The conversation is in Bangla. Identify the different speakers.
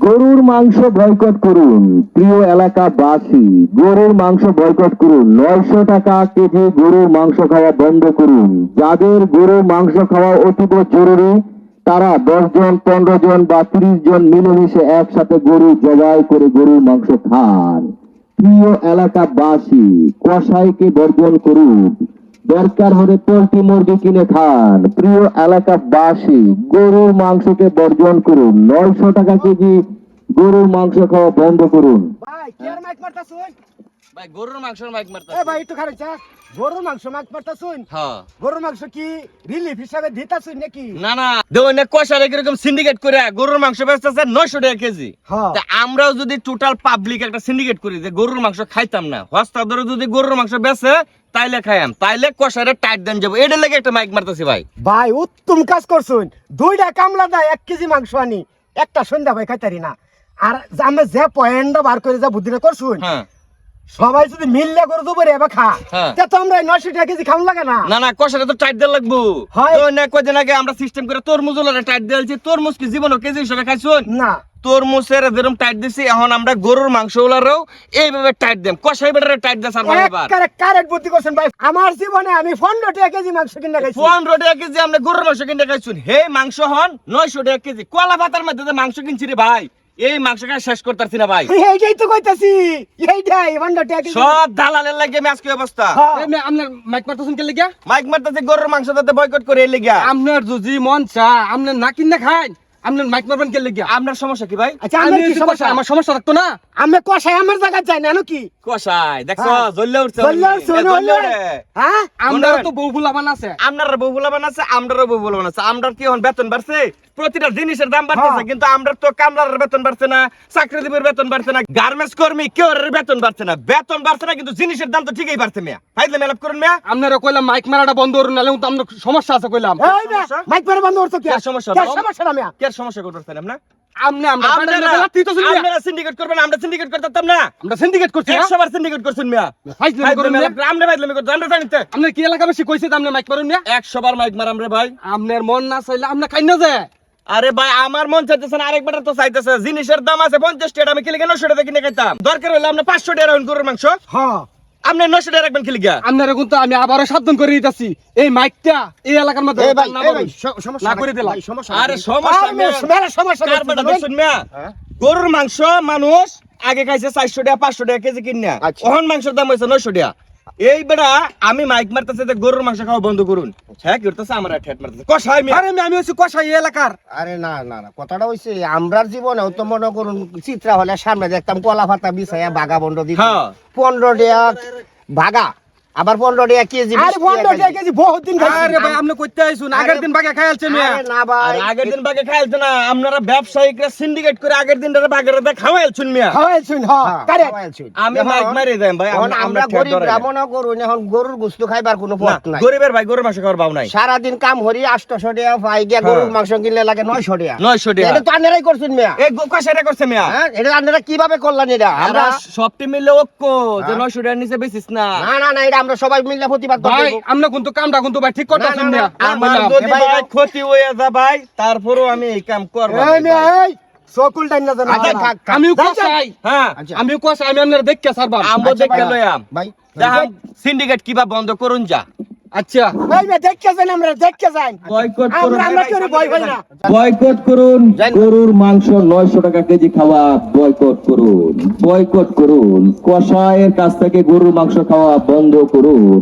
Speaker 1: গরুর মাংস বয়কট করুন। প্রিয় এলাকাবাসী, গরুর মাংস বয়কট করুন। নয়শো টাকা কেজি গরুর মাংস খাওয়া বন্ধ করুন। যাদের গরুর মাংস খাওয়া অতীব জরুরি, তারা দশ জন, পনেরো জন বা তিরিশ জন মিলেমিশে একসাথে গরু জবাই করে গরুর মাংস খান। প্রিয় এলাকা এলাকাবাসী, কসাইকে বর্জন করুন। দরকার হলে পোল্ট্রি মুরগি কিনে খান। প্রিয় এলাকাবাসী, গরুর মাংসকে বর্জন করুন। নয়শো টাকা কেজি গরুর মাংস খাওয়া বন্ধ করুন।
Speaker 2: ভাই কি আর মাইক মারতা শুন
Speaker 3: ভাই গরুর মাংসের মাইক মারতা
Speaker 2: এ ভাই একটু খারাপ চা। গরুর মাংস মাইক মারতা শুন
Speaker 3: হ্যাঁ।
Speaker 2: গরুর মাংস কি রিলিফ হিসাবে দিতা শুন নাকি?
Speaker 3: না না। দেও না কষার এরকম সিন্ডিকেট করে গরুর মাংস বেচতেছে নয়শো টাকা কেজি।
Speaker 2: হ্যাঁ।
Speaker 3: তা আমরাও যদি টোটাল পাবলিক একটা সিন্ডিকেট করি যে গরুর মাংস খাইতাম না হস্তা ধরে যদি গরুর মাংস বেচে তাইলে খাইয়াম। তাইলে কষারে টাইট দেন যাব। এটা লেগে একটা মাইক মারতেছি ভাই।
Speaker 2: ভাই উত্তম কাজ করছুন। দুইটা কামলা দেয় এক কেজি মাংস আনি। একটা সন্ধ্যা ভাই খাইতারি না। আর আমরা যে পয়েন্ট বার করে যা বুদ্ধিটা করছুন
Speaker 3: হ্যাঁ।
Speaker 2: সবাই যদি মিললে করে দেবো রে এবার খা।
Speaker 3: হ্যাঁ।
Speaker 2: তা তো আমরা নশো টাকা কেজি খাওয়া লাগে না।
Speaker 3: না না তো টাইট দেওয়া লাগবো। না আগে আমরা সিস্টেম করে তরমুজ ওলারে টাইট দিয়েছি তরমুজ কি জীবন কেজি হিসেবে খাইছুন
Speaker 2: না।
Speaker 3: তরমুজের যেরকম টাইট দিছি এখন আমরা গরুর মাংস ওলারেও এইভাবে টাইট দেম। কষাই বেটারে টাইট এবার।
Speaker 2: একবারে কারেক্ট বুদ্ধি করছেন ভাই। আমার জীবনে আমি পনেরো টাকা কেজি মাংস কিনে খাইছি।
Speaker 3: পনেরো টাকা কেজি আমরা গরুর মাংস কিনে খাইছুন হে মাংস হন নয়শো টাকা কেজি। কলা পাতার মধ্যে মাংস কিনছি রে ভাই। এই মাংস খাই শেষ করতেছি না ভাই।
Speaker 2: এইটাই তো কইতাছি। এইটাই পনেরো টাকা
Speaker 3: সব দালালের লাগে আজকে অবস্থা?
Speaker 2: হ্যাঁ।
Speaker 4: আপনার মাইক মারতেছেন কে লেগা
Speaker 3: মাইক মারতেছে গরুর মাংস তাতে বয়কট করে এই লিগা
Speaker 4: আপনার যদি মন চা আপনার না কিনে খান আপনার মাইক মারবেন কে লেগা
Speaker 3: আপনার সমস্যা কি ভাই?
Speaker 2: আচ্ছা
Speaker 4: আমি
Speaker 2: আমার কি সমস্যা?
Speaker 4: আমার সমস্যা থাকতো না।
Speaker 2: আমি কষাই আমার জায়গা চাই না কি
Speaker 3: কষাই দেখছ
Speaker 2: হ্যাঁ।
Speaker 3: জ্বললে উঠছে
Speaker 2: বললাম
Speaker 3: এ, জ্বললে উঠে।
Speaker 2: হ্যাঁ?
Speaker 4: আপনার
Speaker 3: শুনেন।
Speaker 4: তো বউ বুলাবান আছে।
Speaker 3: আমরার বউ বলা বানাচ্ছে আমরারও বউ বলা বানাচ্ছে আমরার কি এখন বেতন বাড়ছে? প্রতিটা জিনিসের দাম বাড়তেছে
Speaker 2: হ্যাঁ।
Speaker 3: কিন্তু আমরা তো কামলার বেতন বাড়ছে না চাকরিজীবীর বেতন বাড়ছে না গার্মেন্টস কর্মী কেউ বেতন বাড়ছে না বেতন বাড়ছে না কিন্তু জিনিসের দাম তো ঠিকই বাড়ছে মেয়া। ফাইলে মেলাপ করুন মেয়া।
Speaker 4: আপনারা কইলাম মাইক মারাটা বন্ধ করুন নালে তো আপনার সমস্যা আছে কইলাম?
Speaker 2: মাইক মেরে বন্ধ করছ কি?
Speaker 3: সমস্যা?
Speaker 2: কি সমস্যা না মিয়া?
Speaker 3: কি সমস্যা করতেছেন না
Speaker 4: আপনি আমরা
Speaker 3: আপনারা সিন্ডিকেট করবেন আমরা সিন্ডিকেট করতাম না।
Speaker 4: আমরা সিন্ডিকেট করছি না।
Speaker 3: একশো বার সিন্ডিকেট করছেন মিয়া।
Speaker 4: ফাইজলামি করুন
Speaker 3: আমরা আমরা
Speaker 4: কি এলাকা বেশি কইছে আপনি মাইক মারুন না
Speaker 3: একশো বার মাইক মারাম রে ভাই।
Speaker 4: আপনার মন না চাইলে আপনি খাই না যায়
Speaker 3: আরে ভাই আমার মন চাইতেছে না আরেকবার তো চাইতেছে। জিনিসের দাম আছে পঞ্চাশ টাকা আমি কিলে নশো টাকা কিনে খাইতাম। দরকার হলে আমরা পাঁচশো টাকা রাখুন গরুর মাংস।
Speaker 2: হ্যাঁ।
Speaker 3: আপনি নশো টাকা রাখবেন
Speaker 4: আপনার কিন্তু আমি আবারও সাবধান করে দিতেছি। এই মাইকটা এই এলাকার মধ্যে না করে দিলাম।
Speaker 3: আরে সমস্যা
Speaker 2: সমস্যা
Speaker 3: মিয়া গরুর মাংস মানুষ আগে খাইছে চারশো টাকা পাঁচশো টাকা কেজি কিনা
Speaker 2: আচ্ছা।
Speaker 3: ওহন মাংসের দাম হয়েছে নয়শো টাকা। এই বেড়া আমি মাইক মারতেছে যে গরুর মাংস খাওয়া বন্ধ করুন। হ্যাঁ করতেছে? আমার ঠেট মারতেছে। কষাই
Speaker 4: আরে আমি হচ্ছে কষাই এলাকার।
Speaker 5: আরে না না না কথাটা হইছে আমরার জীবনেও তো মনে করুন চিত্রা হলে সামনে দেখতাম কলা পাতা বিছাইয়া বাগা বন্ধ দিত।
Speaker 3: হ্যাঁ।
Speaker 5: পনেরো টাকা ভাগা আবার পনেরো টাকা কেজি
Speaker 2: আর
Speaker 5: বিশ
Speaker 2: পনেরো
Speaker 5: টাকা
Speaker 2: টাকা কেজি বহুত দিন খাইছি।
Speaker 4: আরে ভাই আপনি কইতে আইছুন আগের দিন বাগে খাইলছে মিয়া।
Speaker 5: আরে না ভাই।
Speaker 3: আগের দিন বাগে খাইলতো না আপনারা ব্যবসায়িকরা সিন্ডিকেট করে আগের দিন বাগের খাওয়াইলছুন মিয়া।
Speaker 2: খাওয়াইছুন, হ্যাঁ,
Speaker 5: হ্যাঁ। খাওয়াইছুন।
Speaker 3: আমি মাইক মারি দেন ভাই
Speaker 5: এখন
Speaker 3: আমরা-
Speaker 5: গরিব ব্রাহ্মণ এখন গরুর গুস্তু খাইবার কোনো পথ নাই।
Speaker 3: গরিবের ভাই গরুর মাংস খাওয়ার ভাও নাই।
Speaker 5: সারাদিন কাম হরি আটশো টাকা পাই গিয়া গরুর
Speaker 3: হ্যাঁ।
Speaker 5: মাংস কিনলে লাগে নয়শো টাকা।
Speaker 3: নয়শো টাকা।
Speaker 5: এটা তো আপনারাই করছেন মিয়া।
Speaker 3: এই করছে মিয়া?
Speaker 5: হ্যাঁ এটা আপনারা কীভাবে করলেন এটা?
Speaker 3: আমরা সবটি মিলে ঐক্য যে
Speaker 5: হ্যাঁ।
Speaker 3: নয়শো টাকার নিচে বেশিস না।
Speaker 5: না না না এটা আমরা সবাই মিলে প্রতিবাদ করব
Speaker 4: ভাই আমরা কিন্তু কামটা কিন্তু ভাই ঠিক করতেছেন
Speaker 5: না,
Speaker 3: আমার যদি
Speaker 5: ভাই,
Speaker 3: ক্ষতি হয়ে যায় ভাই তারপরেও আমি এই কাম করব
Speaker 2: এই চকুল টাইন না জানা
Speaker 5: আচ্ছা।
Speaker 4: আমিও
Speaker 2: কোসাই
Speaker 4: কষাই।
Speaker 3: হ্যাঁ।
Speaker 5: আচ্ছা।
Speaker 4: আমিও কোসাই আমি আপনার দেখকে সারবা
Speaker 3: আমবো
Speaker 5: দেখকে
Speaker 3: দেখে
Speaker 5: ভাই।
Speaker 3: লয়াম
Speaker 5: ভাই
Speaker 3: সিন্ডিকেট কিবা বন্ধ করুন যা।
Speaker 4: আচ্ছা।
Speaker 2: আমরা।
Speaker 1: বয়কট করুন। গরুর মাংস নয়শো টাকা কেজি খাওয়া বয়কট করুন বয়কট করুন। কষায়ের কাছ থেকে গরুর মাংস খাওয়া বন্ধ করুন।